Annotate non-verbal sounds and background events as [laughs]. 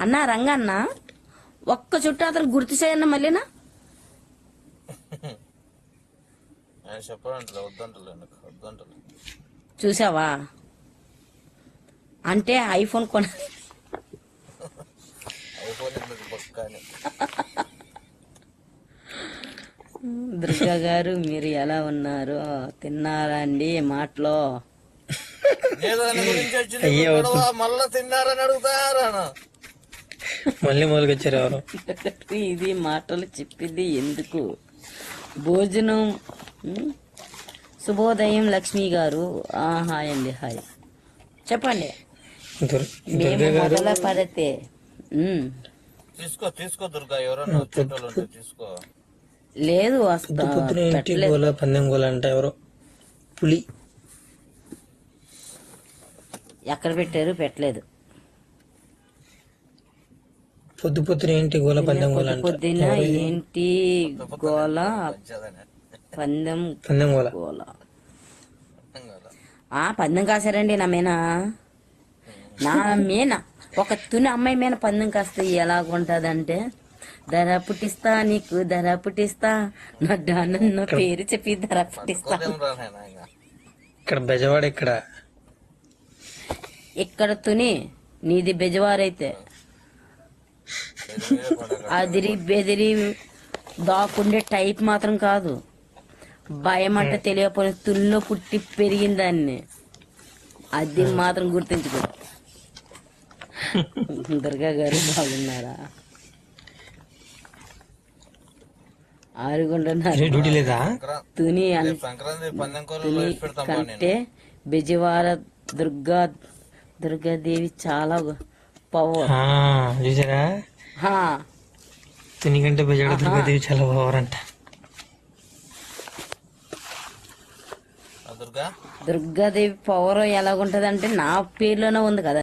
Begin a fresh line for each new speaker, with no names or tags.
అన్నా రంగన్న ఒక్క చుట్టూ అతను గుర్తు చేయన్న మళ్ళీనా? [laughs] చూసావా? అంటే ఐఫోన్ కొన దుర్గా గారు మీరు ఎలా ఉన్నారు? తిన్నారా అండి మాటలో
మళ్ళా తిన్నారని అడుగుతారా
మళ్ళీ మొదలుకొచ్చారు ఎవరు? [laughs]
ఇది మాటలు చెప్పింది ఎందుకు? భోజనం శుభోదయం లక్ష్మి గారు. ఆ, హాయ్ అండి హాయ్. చెప్పండి.
దుర్-
మేము మొదల పడితే ఉమ్,
తీసుకో తీసుకో దుర్గా ఎవరన్నా వచ్చేటోళ్ళు ఉంటే తీసుకో.
లేదు
పందెం గోల అంటే ఎవరు? పులి.
ఎక్కడ పెట్టారు? పెట్టలేదు.
పొద్దు పొద్దున ఏంటి గోల పందెం గోల అంటే
పొద్దున్న ఏంటి గోల పందెం
పందెం గోల.
గోల. ఆ పందెం కాసారండి నా మీన? నా మీన? ఒక తుని అమ్మాయి మీద పందెం కాస్తే ఎలాగుంటదంటే ధర పుట్టిస్తా నీకు ధర పుట్టిస్తా నా డానన్న పేరు చెప్పి ధర పుట్టిస్తా.
ఇక్కడ బెజవాడ ఇక్కడ
ఇక్కడ తుని నీది బెజవారైతే. అదిరి బెదిరి దాక్కుండే టైప్ మాత్రం కాదు. భయం అంటే తెలియకపోయిన తుల్లో పుట్టి పెరిగిన దాన్ని అది మాత్రం గుర్తించుకో. దుర్గా గారు బాగున్నారా? ఆరుగుంటున్నారు తుని తుని కంటే దుర్గా దుర్గాదేవి చాలా పవర్.
ఆ, చూసారా? తినికంటే బెజవాడ దుర్గాదేవి చాలా బావరంట.
ఆ దుర్గా?
దుర్గాదేవి పవర్ ఎలాగుంటది అంటే నా పేరులోనే ఉంది కదా.